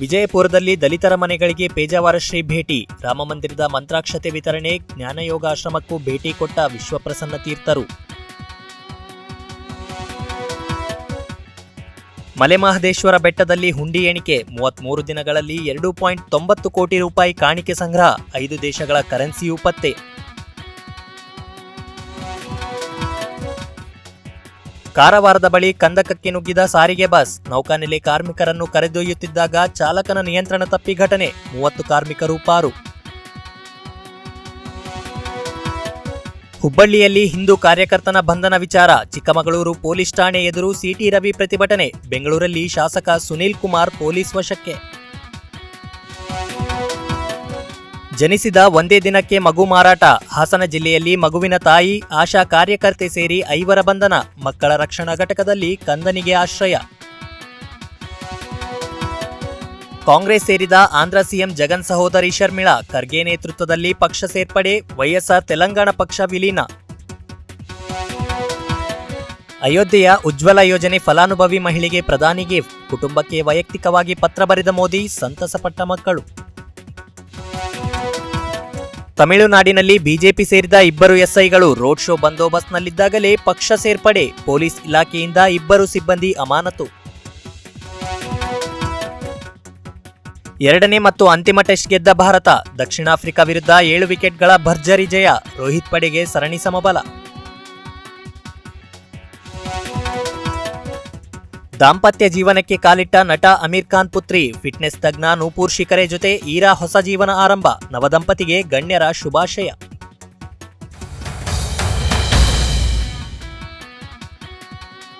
ವಿಜಯಪುರದಲ್ಲಿ ದಲಿತರ ಮನೆಗಳಿಗೆ ಪೇಜಾವರ ಶ್ರೀ ಭೇಟಿ. ರಾಮಮಂದಿರದ ಮಂತ್ರಾಕ್ಷತೆ ವಿತರಣೆ, ಜ್ಞಾನಯೋಗಾಶ್ರಮಕ್ಕೂ ಭೇಟಿ ಕೊಟ್ಟ ವಿಶ್ವಪ್ರಸನ್ನ ತೀರ್ಥರು. ಮಲೆಮಹದೇಶ್ವರ ಬೆಟ್ಟದಲ್ಲಿ ಹುಂಡಿ ಎಣಿಕೆ, ಮೂವತ್ಮೂರು ದಿನಗಳಲ್ಲಿ ಎರಡು ಪಾಯಿಂಟ್ ತೊಂಬತ್ತು ಕೋಟಿ ರೂಪಾಯಿ ಕಾಣಿಕೆ ಸಂಗ್ರಹ, ಐದು ದೇಶಗಳ ಕರೆನ್ಸಿಯೂ ಪತ್ತೆ. ಕಾರವಾರದ ಬಳಿ ಕಂದಕಕ್ಕೆ ನುಗ್ಗಿದ ಸಾರಿಗೆ ಬಸ್, ನೌಕಾನೆಲೆ ಕಾರ್ಮಿಕರನ್ನು ಕರೆದೊಯ್ಯುತ್ತಿದ್ದಾಗ ಚಾಲಕನ ನಿಯಂತ್ರಣ ತಪ್ಪಿ ಘಟನೆ, ಮೂವತ್ತು ಕಾರ್ಮಿಕರು ಪಾರು. ಹುಬ್ಬಳ್ಳಿಯಲ್ಲಿ ಹಿಂದೂ ಕಾರ್ಯಕರ್ತನ ಬಂಧನ ವಿಚಾರ, ಚಿಕ್ಕಮಗಳೂರು ಪೊಲೀಸ್ ಠಾಣೆ ಎದುರು ಸಿಟಿ ರವಿ ಪ್ರತಿಭಟನೆ, ಬೆಂಗಳೂರಲ್ಲಿ ಶಾಸಕ ಸುನೀಲ್ ಕುಮಾರ್ ಪೊಲೀಸ್ ವಶಕ್ಕೆ. ಜನಿಸಿದ ಒಂದೇ ದಿನಕ್ಕೆ ಮಗು ಮಾರಾಟ. ಹಾಸನ ಜಿಲ್ಲೆಯಲ್ಲಿ ಮಗುವಿನ ತಾಯಿ, ಆಶಾ ಕಾರ್ಯಕರ್ತೆ ಸೇರಿ ಐವರ ಬಂಧನ. ಮಕ್ಕಳ ರಕ್ಷಣಾ ಘಟಕದಲ್ಲಿ ಕಂದನಿಗೆ ಆಶ್ರಯ. ಕಾಂಗ್ರೆಸ್ ಸೇರಿದ ಆಂಧ್ರ ಸಿಎಂ ಜಗನ್ ಸಹೋದರಿ ಶರ್ಮಿಳಾ, ಖರ್ಗೆ ನೇತೃತ್ವದಲ್ಲಿ ಪಕ್ಷ ಸೇರ್ಪಡೆ, ವೈಎಸ್ಆರ್ ತೆಲಂಗಾಣ ಪಕ್ಷ ವಿಲೀನ. ಅಯೋಧ್ಯೆಯ ಉಜ್ವಲ ಯೋಜನೆ ಫಲಾನುಭವಿ ಮಹಿಳೆಗೆ ಪ್ರಧಾನಿ ಗಿಫ್ಟ್. ಕುಟುಂಬಕ್ಕೆ ವೈಯಕ್ತಿಕವಾಗಿ ಪತ್ರ ಬರೆದ ಮೋದಿ, ಸಂತಸಪಟ್ಟ ಮಕ್ಕಳು. ತಮಿಳುನಾಡಿನಲ್ಲಿ ಬಿಜೆಪಿ ಸೇರಿದ ಇಬ್ಬರು ಎಸ್ಐಗಳು ರೋಡ್ ಶೋ ಬಂದೋಬಸ್ತ್ನಲ್ಲಿದ್ದಾಗಲೇ ಪಕ್ಷ ಸೇರ್ಪಡೆ, ಪೊಲೀಸ್ ಇಲಾಖೆಯಿಂದ ಇಬ್ಬರು ಸಿಬ್ಬಂದಿ ಅಮಾನತು. ಎರಡನೇ ಮತ್ತು ಅಂತಿಮ ಟೆಸ್ಟ್ ಗೆದ್ದ ಭಾರತ ದಕ್ಷಿಣ ಆಫ್ರಿಕಾ ವಿರುದ್ಧ ಏಳು ವಿಕೆಟ್ಗಳ ಭರ್ಜರಿ ಜಯ, ರೋಹಿತ್ ಪಡೆಗೆ ಸರಣಿ ಸಮಬಲ. ದಾಂಪತ್ಯ ಜೀವನಕ್ಕೆ ಕಾಲಿಟ್ಟ ನಟ ಅಮೀರ್ ಖಾನ್ ಪುತ್ರಿ ಫಿಟ್ನೆಸ್ ತಜ್ಞ ನೂಪೂರ್ ಶಿಖರೆ ಜೊತೆ ಈರಾ ಹೊಸ ಜೀವನ ಆರಂಭ, ನವದಂಪತಿಗೆ ಗಣ್ಯರ ಶುಭಾಶಯ.